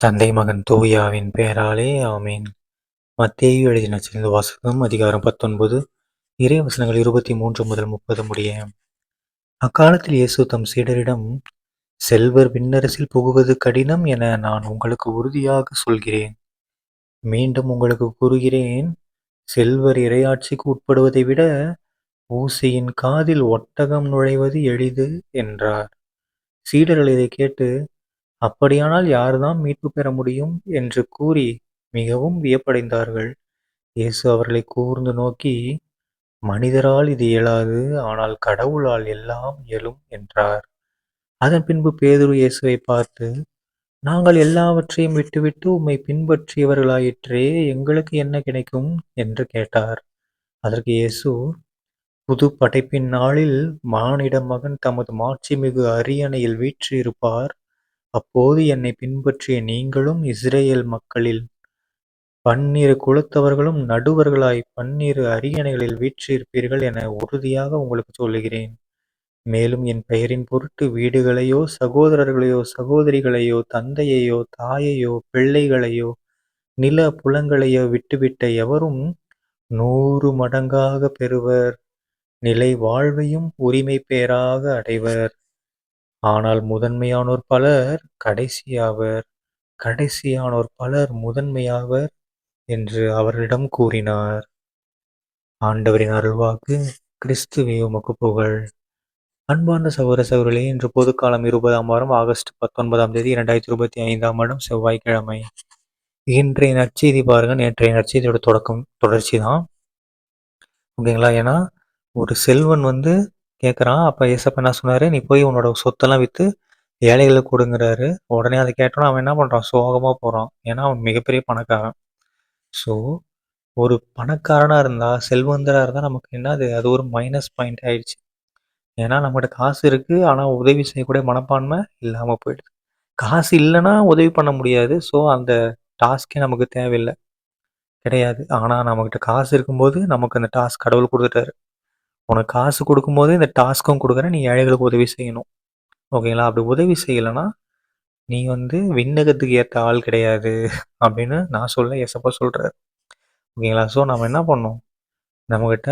தந்தை மகன் தூயாவின் பெயராலே ஆமீன். மத்தேயு எழுதின சிறந்த வாசகம் அதிகாரம் பத்தொன்பது இறை வசனங்கள் இருபத்தி மூன்று முதல் முப்பது முடிய. அக்காலத்தில் இயேசு தம் சீடரிடம் செல்வர் விண்ணரசில் புகுவது கடினம் என நான் உங்களுக்கு உறுதியாக சொல்கிறேன். மீண்டும் உங்களுக்கு கூறுகிறேன் செல்வர் இரையாட்சிக்கு உட்படுவதை விட ஊசியின் காதில் ஒட்டகம் நுழைவது எளிது என்றார். சீடர்கள் இதை கேட்டு அப்படியானால் யாருதான் மீட்பு பெற முடியும் என்று கூறி மிகவும் வியப்படைந்தார்கள். இயேசு அவர்களை கூர்ந்து நோக்கி மனிதரால் இது இயலாது ஆனால் கடவுளால் எல்லாம் இயலும் என்றார். அதன் பின்பு பேதுரு இயேசுவை பார்த்து நாங்கள் எல்லாவற்றையும் விட்டுவிட்டு உம்மை பின்பற்றியவர்களாயிற்றே எங்களுக்கு என்ன கிடைக்கும்? என்று கேட்டார். அதற்கு இயேசு புது படைப்பின் நாளில் மானிட மகன் தமது மாட்சிமிகு அரியணையில் வீற்றிருப்பார். அப்போது என்னை பின்பற்றிய நீங்களும் இஸ்ரேல் மக்களில் பன்னிரு குலத்தவர்களும் நடுவர்களாய் பன்னிரு அரியணைகளில் வீற்றிருப்பீர்கள் என உறுதியாக உங்களுக்கு சொல்லுகிறேன். மேலும் என் பெயரின் பொருட்டு வீடுகளையோ சகோதரர்களையோ சகோதரிகளையோ தந்தையையோ தாயையோ பிள்ளைகளையோ நில புலங்களையோ விட்டுவிட்ட எவரும் நூறு மடங்காக பெறுவர். நிலை வாழ்வையும் உரிமை பெயராக அடைவர். ஆனால் முதன்மையானோர் பலர் கடைசியாவர் கடைசியானோர் பலர் முதன்மையாவர் என்று அவர்களிடம் கூறினார். ஆண்டவரின் அருள்வாக்கு கிறிஸ்துவே உமக்கு புகழ். அன்பார்ந்த சகோதர சகோதரிகளே இன்று பொதுக்காலம் இருபதாம் வாரம் ஆகஸ்ட் பத்தொன்பதாம் தேதி இரண்டாயிரத்தி இருபத்தி ஐந்தாம் வருடம் செவ்வாய்க்கிழமை. இன்றைய நற்செய்தி பாருங்க நேற்றைய நற்செய்தியோட தொடக்கம் தொடர்ச்சி தான் ஓகேங்களா? ஏன்னா ஒரு செல்வன் வந்து கேட்குறான் அப்போ ஏசப்ப என்ன சொன்னார்? நீ போய் உன்னோட சொத்தெல்லாம் விற்று ஏழைகளுக்கு கொடுங்குறாரு. உடனே அதை கேட்டோன்னா அவன் என்ன பண்ணுறான் சோகமாக போகிறான் ஏன்னா அவன் மிகப்பெரிய பணக்காரன். ஸோ ஒரு பணக்காரனாக இருந்தால் செல்வந்தராக இருந்தால் நமக்கு என்னது? அது ஒரு மைனஸ் பாயிண்ட் ஆயிடுச்சு. ஏன்னா நம்மகிட்ட காசு இருக்குது ஆனால் உதவி செய்யக்கூடிய மனப்பான்மை இல்லாமல் போயிடுது. காசு இல்லைன்னா உதவி பண்ண முடியாது. ஸோ அந்த டாஸ்க்கே நமக்கு தேவையில்லை. கிடையாது. ஆனால் நம்மக்கிட்ட காசு இருக்கும்போது நமக்கு அந்த டாஸ்க் கடவுள் கொடுத்துட்டாரு. உனக்கு காசு கொடுக்கும்போது இந்த டாஸ்க்கும் கொடுக்குறேன் நீ ஏழைகளுக்கு உதவி செய்யணும். ஓகேங்களா? அப்படி உதவி செய்யலைன்னா நீ வந்து விண்ணகத்துக்கு ஏற்ற ஆள் கிடையாது அப்படின்னு நான் சொல்ல எசப்பா சொல்கிறார் ஓகேங்களா? ஸோ நம்ம என்ன பண்ணோம் நம்மக்கிட்ட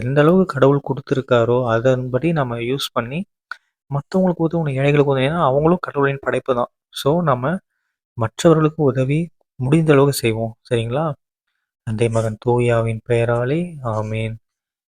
எந்த அளவுக்கு கடவுள் கொடுத்துருக்காரோ அதன்படி நம்ம யூஸ் பண்ணி மற்றவங்களுக்கு உதவும் ஏழைகளுக்கு உதவி ஏன்னா அவங்களும் கடவுளின் படைப்பு தான். ஸோ நம்ம மற்றவர்களுக்கு உதவி முடிந்த அளவுக்கு செய்வோம். சரிங்களா? தந்தை மகன் தூயாவின் பெயராலே ஆமீன்.